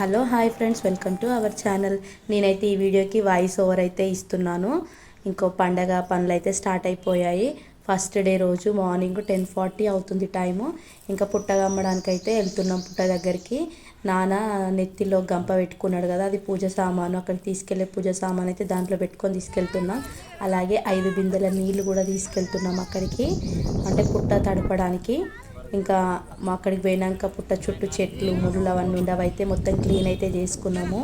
Hello hi friends welcome to our channel. నేనైతే ఈ వీడియోకి వాయిస్ ఓవర్ అయితే ఇస్తున్నాను. ఇంకో పండగ పనులు అయితే స్టార్ట్ అయిపోయాయి. ఫస్ట్ డే రోజు మార్నింగ్ టెన్ ఫార్టీ అవుతుంది టైము. ఇంకా పుట్ట అమ్మడానికి అయితే వెళ్తున్నాం పుట్ట దగ్గరికి. నాన్న నెత్తిలో గంప పెట్టుకున్నాడు కదా అది పూజ సామాను అక్కడికి తీసుకెళ్ళే పూజ సామాన్ అయితే దాంట్లో పెట్టుకొని తీసుకెళ్తున్నాం. అలాగే ఐదు బిందెల నీళ్ళు కూడా తీసుకెళ్తున్నాం అక్కడికి అంటే పుట్ట తడపడానికి. ఇంకా మా అక్కడికి పోయినాక పుట్ట చుట్టూ చెట్లు ముళ్ళు అవన్నీ ఉండవు. అయితే మొత్తం క్లీన్ అయితే చేసుకున్నాము.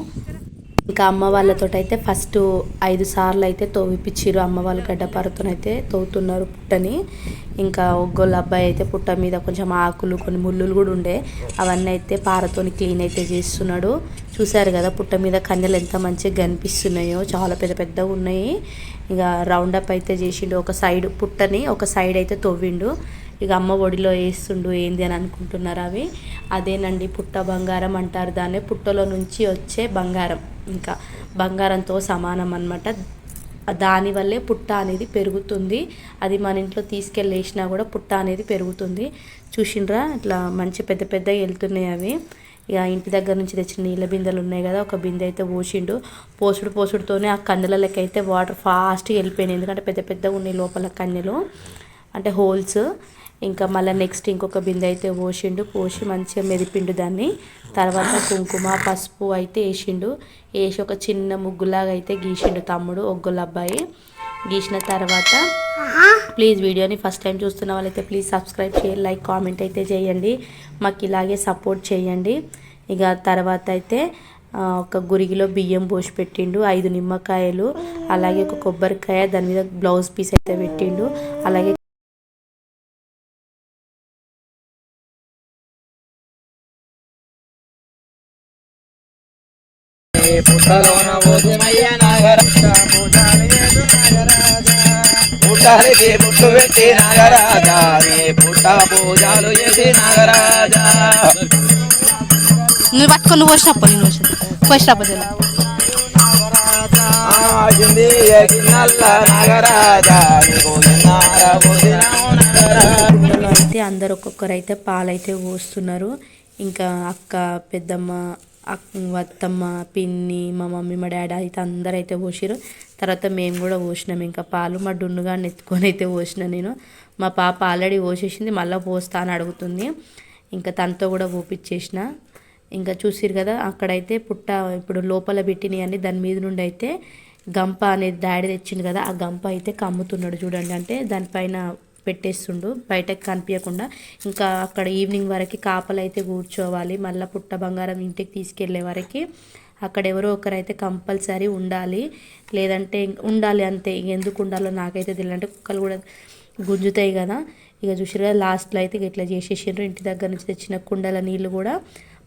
ఇంకా అమ్మ వాళ్ళతో అయితే ఫస్ట్ ఐదు సార్లు అయితే తోవిపించారు అమ్మ వాళ్ళు గడ్డపారతో అయితే తోవుతున్నారు పుట్టని. ఇంకా ఒగ్గోళ్ళ అబ్బాయి అయితే పుట్ట మీద కొంచెం ఆకులు కొన్ని ముళ్ళులు కూడా ఉండే. అవన్నీ అయితే పారతోని క్లీన్ అయితే చేస్తున్నాడు. చూశారు కదా పుట్ట మీద కన్నెలు ఎంత మంచిగా కనిపిస్తున్నాయో. చాలా పెద్ద పెద్దగా ఉన్నాయి. ఇక రౌండప్ అయితే చేసిండు. ఒక సైడ్ పుట్టని ఒక సైడ్ అయితే తవ్విండు ఇక అమ్మ ఒడిలో వేస్తుండు ఏంది అని అనుకుంటున్నారు అవి. అదేనండి పుట్ట బంగారం అంటారు దాన్ని. పుట్టలో నుంచి వచ్చే బంగారం. ఇంకా బంగారంతో సమానం అనమాట దానివల్లే పుట్ట అనేది పెరుగుతుంది. అది మన ఇంట్లో తీసుకెళ్ళేసినా కూడా పుట్ట అనేది పెరుగుతుంది. చూసిండ్రా? ఇట్లా మంచి పెద్ద పెద్ద వెళ్తున్నాయి అవి. ఇక ఇంటి దగ్గర నుంచి తెచ్చిన నీళ్ళ బిందెలు ఉన్నాయి కదా ఒక బిందె అయితే పోసిండు. పోసుడు పోసుడుతోనే ఆ కన్నెలకి అయితే వాటర్ ఫాస్ట్గా వెళ్ళిపోయినాయి. ఎందుకంటే పెద్ద పెద్దగా ఉన్నాయి లోపల కన్నెలు అంటే హోల్స్. ఇంకా మళ్ళీ నెక్స్ట్ ఇంకొక బిందె అయితే పోసిండు పోసి మంచిగా మెదిపిండు దాన్ని. తర్వాత కుంకుమ పసుపు అయితే వేసిండు. వేసి ఒక చిన్న ముగ్గులాగా అయితే గీసిండు తమ్ముడు ఒగ్గుల అబ్బాయి. గీసిన తర్వాత ప్లీజ్ వీడియోని ఫస్ట్ టైం చూస్తున్న వాళ్ళైతే ప్లీజ్ సబ్స్క్రైబ్ చేయండి లైక్ కామెంట్ అయితే చేయండి. మాకు ఇలాగే సపోర్ట్ చేయండి. ఇక తర్వాత అయితే ఒక గురిగిలో బియ్యం పోసి పెట్టిండు. ఐదు నిమ్మకాయలు అలాగే ఒక కొబ్బరికాయ దాని మీద బ్లౌజ్ పీస్ అయితే పెట్టిండు. అలాగే పుట్టలోన పోతిమయ్య నాగర పుట్టాలికి పుట్టు పెట్టి నాగరాజా నీ పుట్ట పూజలు చేసి నాగరాజా. నువ్వు పట్టుకొని నువ్వు వచ్చినప్పుడు నేను వచ్చి వచ్చినప్పుడు అయితే అందరు ఒక్కొక్కరు అయితే పాలైతే పోస్తున్నారు. ఇంకా అక్క పెద్దమ్మ అత్తమ్మ పిన్ని మా మమ్మీ మా డాడీ అయితే అందరూ అయితే పోసిరు తర్వాత మేము కూడా పోసినాం. ఇంకా పాలు మా డున్నుగా ఎత్తుకొని అయితే పోసిన నేను. మా పాప ఆల్రెడీ పోసేసింది మళ్ళీ పోస్తా అని అడుగుతుంది. ఇంకా తనతో కూడా పోపిచ్చేసిన. ఇంకా చూసిరు కదా అక్కడైతే పుట్ట ఇప్పుడు లోపల పెట్టినవి అని దాని మీద నుండి అయితే గంప అనేది డాడీ తెచ్చిండు కదా ఆ గంప అయితే కమ్ముతున్నాడు చూడండి. అంటే దానిపైన పెట్టేస్తుండు బయటకు కనిపించకుండా. ఇంకా అక్కడ ఈవినింగ్ వరకు కాపలైతే కూర్చోవాలి. మళ్ళీ పుట్ట బంగారం ఇంటికి తీసుకెళ్ళే వరకు అక్కడ ఎవరో ఒకరైతే కంపల్సరీ ఉండాలి. లేదంటే ఉండాలి అంతే. ఎందుకు ఉండాలో నాకైతే తెలియదు. అంటే కుక్కలు కూడా గుంజుతాయి కదా. ఇక చూసారు కదా లాస్ట్లో అయితే ఇట్లా చేసేసిండ్రు. ఇంటి దగ్గర నుంచి తెచ్చిన కుండల నీళ్ళు కూడా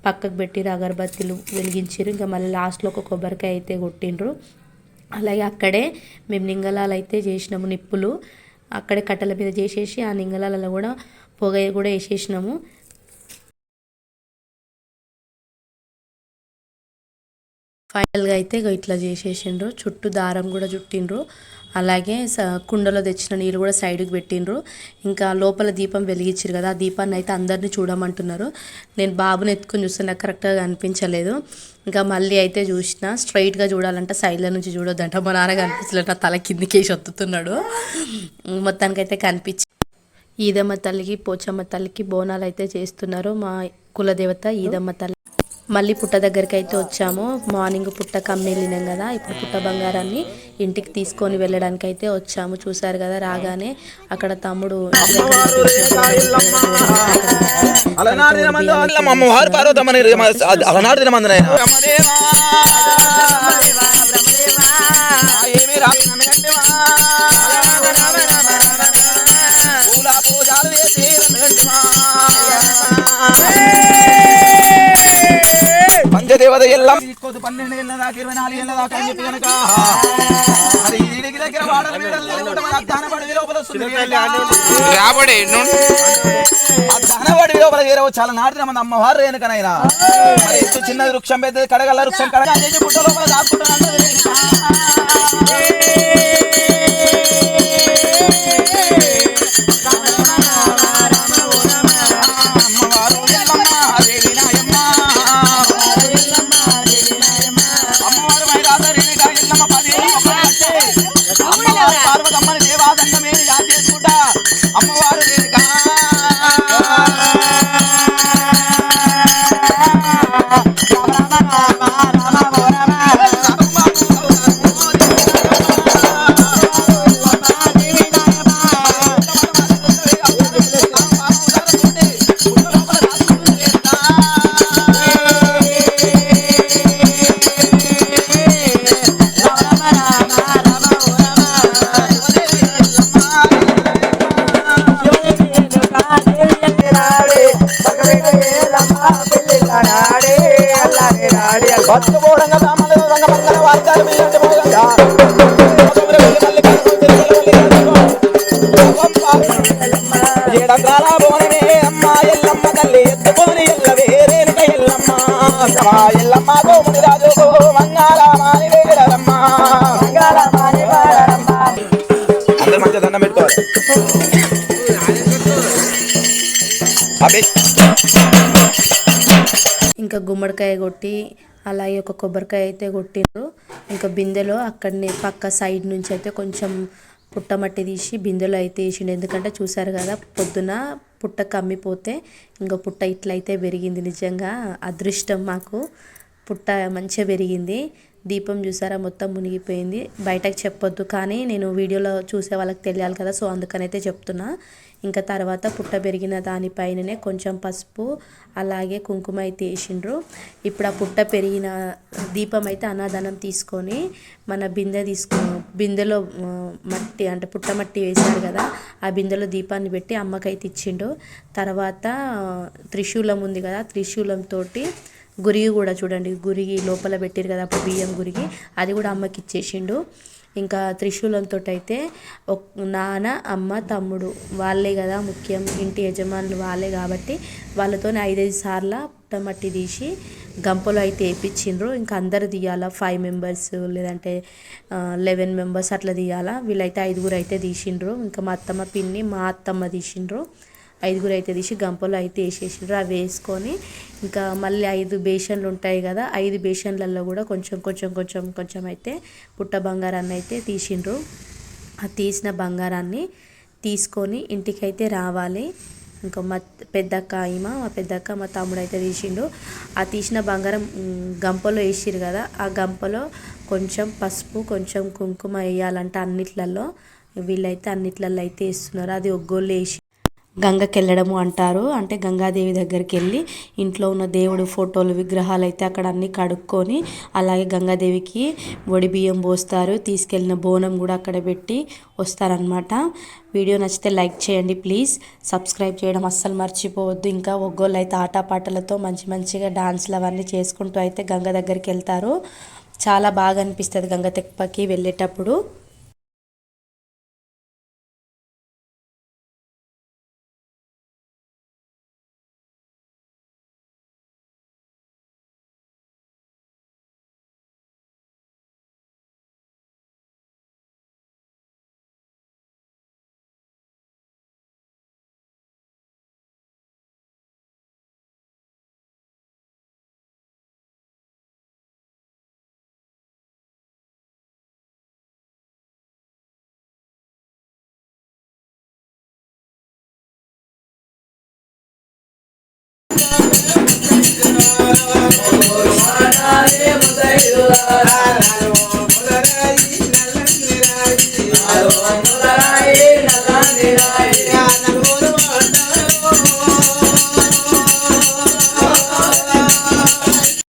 పక్కకు పెట్టిరు అగరబత్తీలు వెలిగించారు ఇంకా మళ్ళీ లాస్ట్లో ఒక కొబ్బరికాయ అయితే కొట్టిండ్రు. అలాగే అక్కడే మేము నింగలాలు అయితే చేసినాము నిప్పులు. అక్కడే కట్టెల మీద చేసేసి ఆ నింగలాలలో కూడా పొగ కూడా వేసేసినాము. ఫైనల్గా అయితే ఇట్లా చేసేసిండ్రు. చుట్టూ దారం కూడా చుట్టిండ్రు. అలాగే కుండలో తెచ్చిన నీళ్ళు కూడా సైడ్కి పెట్టిండ్రు. ఇంకా లోపల దీపం వెలిగించారు కదా ఆ దీపాన్ని అయితే అందరినీ చూడమంటున్నారు. నేను బాబుని ఎత్తుకొని చూస్తే నాకు కరెక్ట్గా కనిపించలేదు. ఇంకా మళ్ళీ అయితే చూసిన స్ట్రైట్గా చూడాలంటే సైడ్ల నుంచి చూడొద్దంట. మా నాన్న కనిపించలేట తల కిందికేసి ఒత్తుతున్నాడు మొత్తానికైతే కనిపించి ఈదమ్మ తల్లికి పోచమ్మ తల్లికి బోనాలు అయితే చేస్తున్నారు మా కులదేవత ఈదమ్మ తల్లి. మళ్ళీ పుట్ట దగ్గరికి అయితే వచ్చాము. మార్నింగ్ పుట్ట కమ్మి వెళ్ళినాం కదా. ఇప్పుడు పుట్ట బంగారాన్ని ఇంటికి తీసుకొని వెళ్ళడానికి అయితే వచ్చాము. చూసారు కదా రాగానే అక్కడ తమ్ముడు ఇంటి అలనాడు ఎల్లం తీసుకోదు పన్నెండు ఏళ్ళ దాకా ఇరవై నాలుగు ఏళ్ళ దాకా చెప్పి కనుక దగ్గర అద్దాన పడి లోపల వస్తుంది అద్దానవాడి లోపల చేరవు చాలా నాటిన మన అమ్మవారు వెనుకనైనా చిన్నది వృక్షం పెద్దది కడగల వృక్షం కడగ పుట్ట లోపల Ah, ah, ah. బతుకుపోవడంగా సామాన్లు రంగ ఏడంగాల అమ్మ ఎల్లమ్మ తల్లి ఎత్తుకొని ఎల్లమ్మ ఎల్లమ్మ గోముని రాజు అందరూ మంచిగా దండం పెట్టుకోవాలి అబ్బే ఇంకా గుమ్మడికాయ కొట్టి అలాగే ఒక కొబ్బరికాయ అయితే కొట్టిండ్రు. ఇంకా బిందెలో అక్కడనే పక్క సైడ్ నుంచి అయితే కొంచెం పుట్టమట్టి తీసి బిందెలో అయితే వేసిండు. ఎందుకంటే చూసారు కదా పొద్దున పుట్ట కమ్మిపోతే ఇంకా పుట్ట ఇట్లయితే పెరిగింది. నిజంగా అదృష్టం మాకు. పుట్ట మంచిగా పెరిగింది. దీపం చూసారా మొత్తం మునిగిపోయింది. బయటకు చెప్పొద్దు. కానీ నేను వీడియోలో చూసే వాళ్ళకి తెలియాలి కదా సో అందుకనైతే చెప్తున్నా. ఇంకా తర్వాత పుట్ట పెరిగిన దానిపైననే కొంచెం పసుపు అలాగే కుంకుమ అయితే వేసిండ్రు. ఇప్పుడు ఆ పుట్ట పెరిగిన దీపం అయితే అన్నదానం తీసుకొని మన బిందె తీసుకు బిందెలో మట్టి అంటే పుట్ట మట్టి వేశారు కదా ఆ బిందెలో దీపాన్ని పెట్టి అమ్మకైతే ఇచ్చిండు. తర్వాత త్రిశూలం ఉంది కదా త్రిశూలంతో గురిగి కూడా చూడండి. గురిగి లోపల పెట్టారు కదా అప్పుడు బియ్యం గురిగి అది కూడా అమ్మకి ఇచ్చేసిండు. ఇంకా త్రిశూలంతో అయితే ఒక్- నాన్న అమ్మ తమ్ముడు వాళ్ళే కదా ముఖ్యం ఇంటి యజమానులు వాళ్ళే కాబట్టి వాళ్ళతో ఐదైదు సార్ల పుట్టమట్టి తీసి గంపలో అయితే వేయించిండ్రు ఇంకా అందరు తీయాలా ఫైవ్ మెంబర్స్ లేదంటే లెవెన్ మెంబర్స్ అట్లా తీయాలా. వీళ్ళైతే ఐదుగురు అయితే తీసిండ్రు. ఇంకా మా అత్తమ్మ పిన్ని మా అత్తమ్మ తీసిండ్రు. ఐదుగురు అయితే తీసి గంపలో అయితే వేసేసిండ్రు అవి వేసుకొని ఇంకా మళ్ళీ ఐదు బేషన్లు ఉంటాయి కదా ఐదు బేషన్లలో కూడా కొంచెం కొంచెం కొంచెం కొంచెం అయితే పుట్ట బంగారాన్ని అయితే తీసిండ్రు. ఆ తీసిన బంగారాన్ని తీసుకొని ఇంటికైతే రావాలి. ఇంకా మా పెద్దక్క ఈమ మా పెద్దక్క మా తమ్ముడు అయితే తీసిండు. ఆ తీసిన బంగారం గంపలో వేసిరు కదా ఆ గంపలో కొంచెం పసుపు కొంచెం కుంకుమ వేయాలంటే అన్నిట్లలో. వీళ్ళైతే అన్నిట్లలో అయితే వేస్తున్నారు. అది ఒగ్గోళ్ళు వేసి గంగకెళ్ళడము అంటారు. అంటే గంగాదేవి దగ్గరికి వెళ్ళి ఇంట్లో ఉన్న దేవుడు ఫోటోలు విగ్రహాలు అయితే అక్కడ అన్ని కడుక్కొని అలాగే గంగాదేవికి వడి బియ్యం పోస్తారు. తీసుకెళ్ళిన బోనం కూడా అక్కడ పెట్టి వస్తారనమాట వీడియో నచ్చితే లైక్ చేయండి ప్లీజ్. సబ్స్క్రైబ్ చేయడం అస్సలు మర్చిపోవద్దు. ఇంకా ఒగ్గోళ్ళు అయితే ఆటపాటలతో మంచి మంచిగా డాన్స్లు అవన్నీ చేసుకుంటూ అయితే గంగ దగ్గరికి వెళ్తారు. చాలా బాగా అనిపిస్తుంది గంగ తెప్పకి వెళ్ళేటప్పుడు. నల్ల